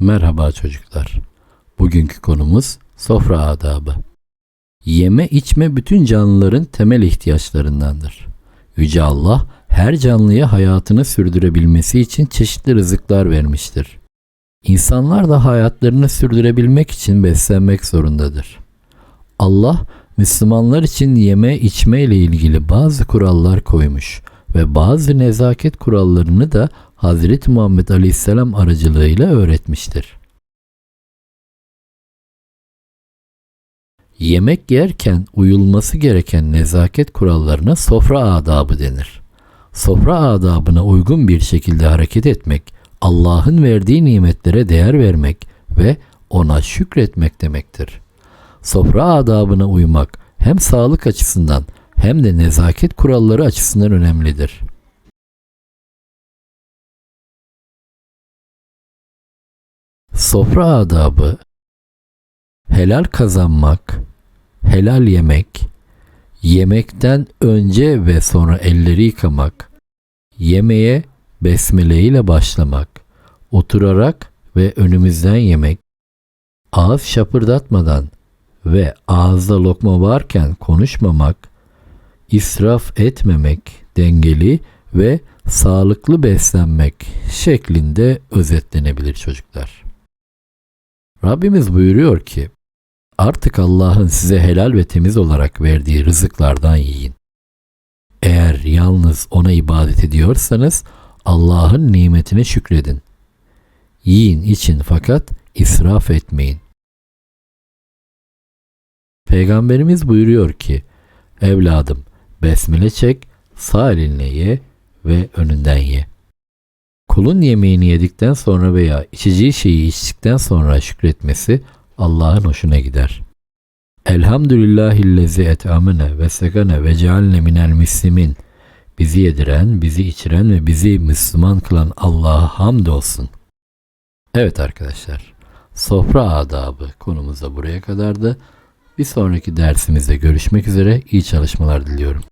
Merhaba çocuklar. Bugünkü konumuz sofra adabı. Yeme içme bütün canlıların temel ihtiyaçlarındandır. Yüce Allah her canlıya hayatını sürdürebilmesi için çeşitli rızıklar vermiştir. İnsanlar da hayatlarını sürdürebilmek için beslenmek zorundadır. Allah Müslümanlar için yeme içme ile ilgili bazı kurallar koymuş ve bazı nezaket kurallarını da Hazreti Muhammed Aleyhisselam aracılığıyla öğretmiştir. Yemek yerken uyulması gereken nezaket kurallarına sofra adabı denir. Sofra adabına uygun bir şekilde hareket etmek, Allah'ın verdiği nimetlere değer vermek ve ona şükretmek demektir. Sofra adabına uymak hem sağlık açısından hem de nezaket kuralları açısından önemlidir. Sofra adabı helal kazanmak, helal yemek, yemekten önce ve sonra elleri yıkamak, yemeğe besmele ile başlamak, oturarak ve önümüzden yemek, ağız şapırdatmadan ve ağızda lokma varken konuşmamak, israf etmemek, dengeli ve sağlıklı beslenmek şeklinde özetlenebilir çocuklar. Rabbimiz buyuruyor ki, artık Allah'ın size helal ve temiz olarak verdiği rızıklardan yiyin. Eğer yalnız ona ibadet ediyorsanız Allah'ın nimetine şükredin. Yiyin için fakat israf etmeyin. Peygamberimiz buyuruyor ki, evladım besmele çek, sağ elinle ye ve önünden ye. Kulun yemeğini yedikten sonra veya içeceği şeyi içtikten sonra şükretmesi Allah'ın hoşuna gider. Elhamdülillahillezi et'amene ve sekane ve cealne minel müslimin. Bizi yediren, bizi içiren ve bizi Müslüman kılan Allah'a hamdolsun. Evet arkadaşlar, sofra adabı konumuz da buraya kadardı. Bir sonraki dersimizde görüşmek üzere, iyi çalışmalar diliyorum.